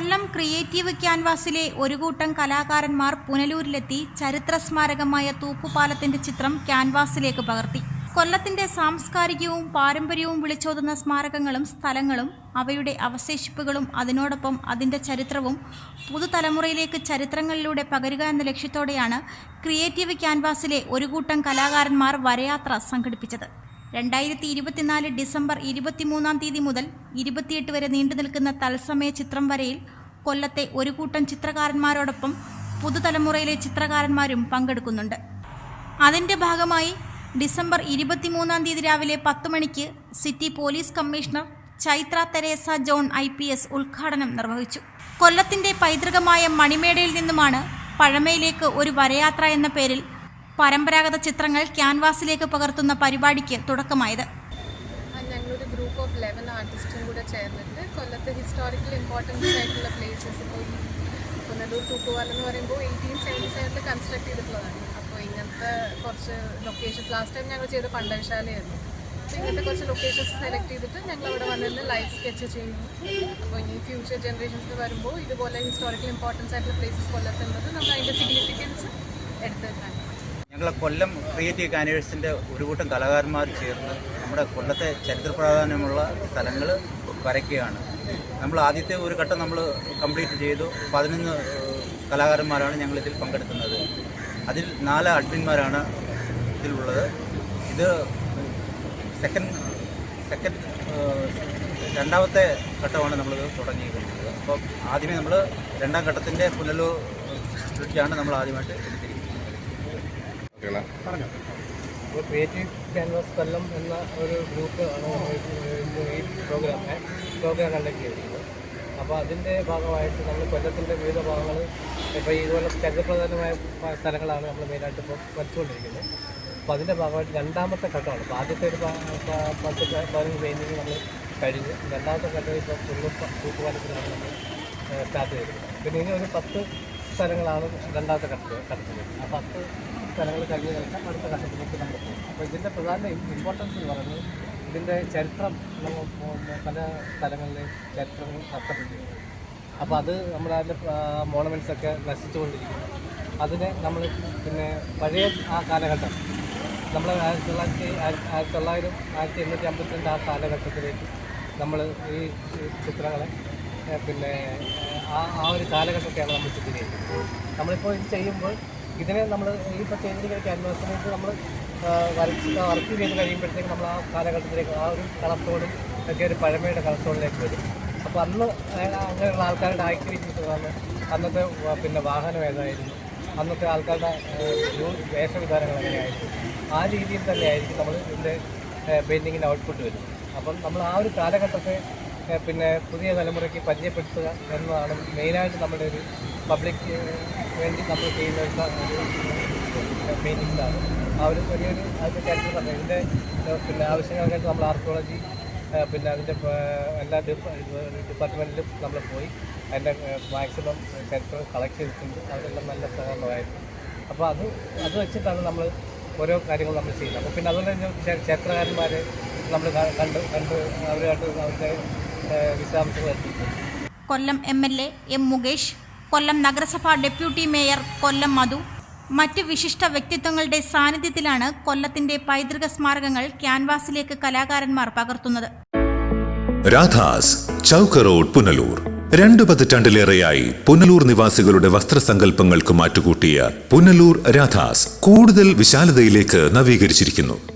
കൊല്ലം creative ക്യാൻവാസിലെ ഒരു കൂട്ടം കലാകാരന്മാർ പുനലൂരിലെത്തി ചരിത്ര സ്മാരകമായ തൂക്കുപാലത്തിന്റെ ചിത്രം ക്യാൻവാസിലേക്ക് പകർത്തി. കൊല്ലത്തിന്റെ സാംസ്കാരികവും പാരമ്പര്യവും വിളിച്ചോതുന്ന സ്മാരകങ്ങളും സ്ഥലങ്ങളും അവയുടെ അവശേഷിപ്പുകളും അതിനോടൊപ്പം അതിന്റെ ചരിത്രവും പുതുതലമുറയിലേക്ക് ചരിത്രങ്ങളിലൂടെ പകരുക എന്ന ലക്ഷ്യത്തോടെയാണ് ക്രിയേറ്റീവ് ക്യാൻവാസിലെ ഒരു കൂട്ടം കലാകാരന്മാർ വരയാത്ര സംഘടിപ്പിച്ചത്. രണ്ടായിരത്തി ഇരുപത്തിനാല് ഡിസംബർ ഇരുപത്തിമൂന്നാം തീയതി മുതൽ ഇരുപത്തിയെട്ട് വരെ നീണ്ടു നിൽക്കുന്ന തത്സമയ ചിത്രം വരയിൽ കൊല്ലത്തെ ഒരു കൂട്ടം ചിത്രകാരന്മാരോടൊപ്പം പുതുതലമുറയിലെ ചിത്രകാരന്മാരും പങ്കെടുക്കുന്നുണ്ട്. അതിന്റെ ഭാഗമായി ഡിസംബർ ഇരുപത്തിമൂന്നാം തീയതി രാവിലെ പത്ത് മണിക്ക് city police commissioner Chaitra Teresa John I P S ഉദ്ഘാടനം നിർവഹിച്ചു. കൊല്ലത്തിന്റെ പൈതൃകമായ മണിമേടയിൽ നിന്നുമാണ് പഴമയിലേക്ക് ഒരു വരയാത്ര എന്ന പേരിൽ പരമ്പരാഗത ചിത്രങ്ങൾ ക്യാൻവാസിലേക്ക് പകർത്തുന്ന പരിപാടിക്ക് തുടക്കമായത്. ഞങ്ങളൊരു ഗ്രൂപ്പ് ഓഫ് ലെവൻ ആർട്ടിസ്റ്റും കൂടെ ചേർന്നിട്ട് കൊല്ലത്ത് ഹിസ്റ്റോറിക്കൽ ഇമ്പോർട്ടൻസ് ആയിട്ടുള്ള പ്ലേസസ് ഇപ്പോൾ പുനലൂർ തൂക്കുപാലം എന്ന് പറയുമ്പോൾ എയ്റ്റീൻ സെവന്റി സെവനിൽ കൺസ്ട്രക്ട് ചെയ്തിട്ടുള്ളതാണ്. അപ്പോൾ ഇങ്ങനത്തെ കുറച്ച് ലൊക്കേഷൻസ് ലാസ്റ്റ് ടൈം ഞങ്ങൾ ചെയ്ത പണ്ടശാലയായിരുന്നു അപ്പോൾ ഇങ്ങനത്തെ കുറച്ച് ലൊക്കേഷൻസ് സെലക്ട് ചെയ്തിട്ട് ഞങ്ങൾ അവിടെ വന്നിട്ട് ലൈഫ് സ്കെച്ച് ചെയ്യും. അപ്പോൾ ഇനി ഫ്യൂച്ചർ ജനറേഷൻസ് വരുമ്പോൾ ഇതുപോലെ ഹിസ്റ്റോറിക്കൽ ഇമ്പോർട്ടൻസ് ആയിട്ടുള്ള പ്ലേസസ് കൊല്ലത്തുള്ളത് നമ്മൾ അതിന്റെ സിഗ്നിഫിക്കൻസ് എടുത്ത് ഞങ്ങളെ കൊല്ലം ക്രിയേറ്റീവ് കാനേഴ്സിന്റെ ഒരു കൂട്ടം കലാകാരന്മാർ ചേർന്ന് നമ്മുടെ കൊല്ലത്തെ ചരിത്ര പ്രാധാന്യമുള്ള സ്ഥലങ്ങൾ വരയ്ക്കുകയാണ്. നമ്മൾ ആദ്യത്തെ ഒരു ഘട്ടം നമ്മൾ കംപ്ലീറ്റ് ചെയ്തു. പതിനൊന്ന് കലാകാരന്മാരാണ് ഞങ്ങൾ ഇതിൽ പങ്കെടുക്കുന്നത്. അതിൽ നാല് അഡ്മിന്മാരാണ് ഇതിലുള്ളത്. ഇത് സെക്കൻഡ് സെക്കൻഡ് രണ്ടാമത്തെ ഘട്ടമാണ് നമ്മൾ തുടങ്ങിയിരിക്കുന്നത്. അപ്പോൾ ആദ്യമേ നമ്മൾ രണ്ടാം ഘട്ടത്തിന്റെ പുനലൂർ ആണ് നമ്മൾ ആദ്യമായിട്ട് അപ്പോൾ ക്രിയേറ്റീവ് ക്യാൻവാസ് കൊല്ലം എന്ന ഒരു ഗ്രൂപ്പ് ഈ പ്രോഗ്രാം പ്രോഗ്രാം കണ്ടക്ട് ചെയ്തിരിക്കുന്നത് അപ്പോൾ അതിന്റെ ഭാഗമായിട്ട് നമ്മൾ കൊല്ലത്തിന്റെ വിവിധ ഭാഗങ്ങൾ ഇപ്പോൾ ഇതുപോലെ ചരിത്രപ്രധാനമായ സ്ഥലങ്ങളാണ് നമ്മൾ മെയിനായിട്ട് ഇപ്പോൾ വരച്ചുകൊണ്ടിരിക്കുന്നത്. അപ്പോൾ അതിന്റെ ഭാഗമായിട്ട് രണ്ടാമത്തെ ഘട്ടമാണ്. ഇപ്പോൾ ആദ്യത്തെ ഒരു പത്ത് പതിനഞ്ച് പെയിന്റിങ് നമ്മൾ കഴിഞ്ഞ് രണ്ടാമത്തെ ഘട്ടം ഇപ്പോൾ പുള്ളു തൂക്കുപാലത്തിലാണ് നമ്മൾ സ്റ്റാർട്ട് ചെയ്തിരിക്കുന്നത്. പിന്നെ ഇനി ഒരു പത്ത് സ്ഥലങ്ങളാണ് രണ്ടാമത്തെ ഘട്ടത്തിൽ ഘട്ടത്തിൽ ആ പത്ത് സ്ഥലങ്ങൾ കഴിഞ്ഞ് കഴിഞ്ഞാൽ അടുത്ത ഘട്ടത്തിലേക്ക് നമ്മൾ പോകും. അപ്പോൾ ഇതിന്റെ പ്രധാന ഇമ്പോർട്ടൻസ് എന്ന് പറയുന്നത് ഇതിന്റെ ചരിത്രം നമ്മൾ പല സ്ഥലങ്ങളിലെയും ചരിത്രങ്ങൾ നഷ്ടപ്പെട്ടിരിക്കുന്നു അപ്പോൾ അത് നമ്മുടെ അതിന്റെ മോണമെന്റ്സൊക്കെ നശിച്ചുകൊണ്ടിരിക്കുന്നു. അതിനെ നമ്മൾ പിന്നെ പഴയ ആ കാലഘട്ടം നമ്മൾ ആയിരത്തി തൊള്ളായിരത്തി ആയിരത്തി തൊള്ളായിരം ആയിരത്തി എണ്ണൂറ്റി അമ്പത്തിരണ്ട് ആ കാലഘട്ടത്തിലേക്ക് നമ്മൾ ഈ ചിത്രങ്ങളെ പിന്നെ ആ ആ ഒരു കാലഘട്ടത്തെയാണ് നമ്മൾ ചിത്രീകരിക്കുന്നത് നമ്മളിപ്പോൾ ഇത് ചെയ്യുമ്പോൾ ഇതിനെ നമ്മൾ ഇപ്പോൾ ചെയ്തിരിക്കുന്ന ക്യാൻവാസിലേക്ക് നമ്മൾ വരച്ച് വർക്ക് ചെയ്ത് കഴിയുമ്പോഴത്തേക്ക് നമ്മൾ ആ കാലഘട്ടത്തിലേക്ക് ആ ഒരു കളത്തോടും ഒക്കെ ഒരു പഴമയുടെ കളത്തോടിലേക്ക് വരും. അപ്പോൾ അന്ന് അങ്ങനെയുള്ള ആൾക്കാരുടെ ആക്ടിവിറ്റീസ് വന്ന് അന്നത്തെ പിന്നെ വാഹനം ഏതായിരുന്നു? അന്നത്തെ ആൾക്കാരുടെ വേഷവിധാനങ്ങൾ എങ്ങനെയായിരുന്നു? ആ രീതിയിൽ തന്നെയായിരിക്കും നമ്മൾ ഇതിന്റെ പെയിന്റിങ്ങിന്റെ ഔട്ട്പുട്ട് വരും അപ്പം നമ്മൾ ആ ഒരു കാലഘട്ടത്തെ പിന്നെ പുതിയ തലമുറയ്ക്ക് പരിചയപ്പെടുത്തുക എന്നതാണ് മെയിനായിട്ട് നമ്മുടെ ഒരു പബ്ലിക് വേണ്ടി നമ്മൾ ചെയ്യുന്ന ഒരു പെയിന്റിങ്സാണ് ആ ഒരു വലിയൊരു അതിന്റെ ചരിത്രം തന്നെ ഇതിന്റെ പിന്നെ ആവശ്യങ്ങൾക്കായിട്ട് നമ്മൾ ആർക്കോളജി പിന്നെ അതിന്റെ എല്ലാ ഡിപ്പ- ഡിപ്പാർട്ട്മെന്റിലും നമ്മൾ പോയി. അതിന്റെ മാക്സിമം ചരിത്രം കളക്ട് ചെയ്തിട്ടുണ്ട്. അതെല്ലാം നല്ല സഹകരണമായിരുന്നു. അപ്പോൾ അത് അത് വെച്ചിട്ടാണ് നമ്മൾ ഓരോ കാര്യങ്ങൾ നമ്മൾ ചെയ്യുന്നത്. അപ്പോൾ പിന്നെ അതുപോലെ തന്നെ ചരിത്രകാരന്മാരെ നമ്മൾ കണ്ട് കണ്ട് അവരുമായിട്ട് അവരുടെ Kollam M L A M Mukesh Kollam നഗരസഭാ ഡെപ്യൂട്ടി മേയർ കൊല്ലം മധു. മറ്റ് വിശിഷ്ട വ്യക്തിത്വങ്ങളുടെ സാന്നിധ്യത്തിലാണ് കൊല്ലത്തിന്റെ പൈതൃക സ്മാരകങ്ങൾ ക്യാൻവാസിലേക്ക് കലാകാരന്മാർ പകർത്തുന്നത്. രാധാസ് ചൗക്ക് റോഡ് പുനലൂർ. രണ്ടു പതിറ്റാണ്ടിലേറെയായി പുനലൂർ നിവാസികളുടെ വസ്ത്രസങ്കല്പങ്ങൾക്ക് മാറ്റുകൂട്ടിയ പുനലൂർ രാധാസ് കൂടുതൽ വിശാലതയിലേക്ക് നവീകരിച്ചിരിക്കുന്നു.